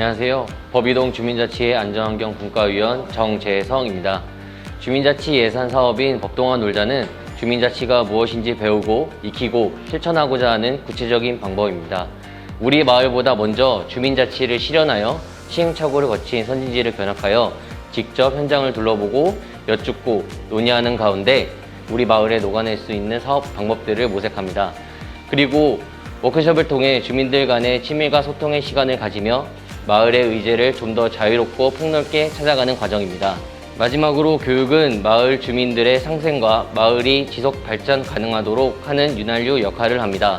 안녕하세요. 법이동 주민자치의 안전환경 분과위원 정재성입니다. 주민자치 예산 사업인 법동안 놀자는 주민자치가 무엇인지 배우고 익히고 실천하고자 하는 구체적인 방법입니다. 우리 마을보다 먼저 주민자치를 실현하여 시행착오를 거친 선진지를 견학하여 직접 현장을 둘러보고 여쭙고 논의하는 가운데 우리 마을에 녹아낼 수 있는 사업 방법들을 모색합니다. 그리고 워크숍을 통해 주민들 간의 친밀과 소통의 시간을 가지며 마을의 의제를 좀 더 자유롭고 폭넓게 찾아가는 과정입니다. 마지막으로 교육은 마을 주민들의 상생과 마을이 지속 발전 가능하도록 하는 윤활유 역할을 합니다.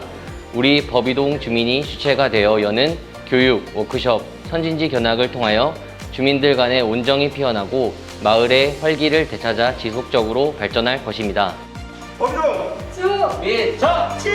우리 법이동 주민이 주체가 되어 여는 교육, 워크숍, 선진지 견학을 통하여 주민들 간의 온정이 피어나고 마을의 활기를 되찾아 지속적으로 발전할 것입니다. 법이동 주, 민, 자, 치,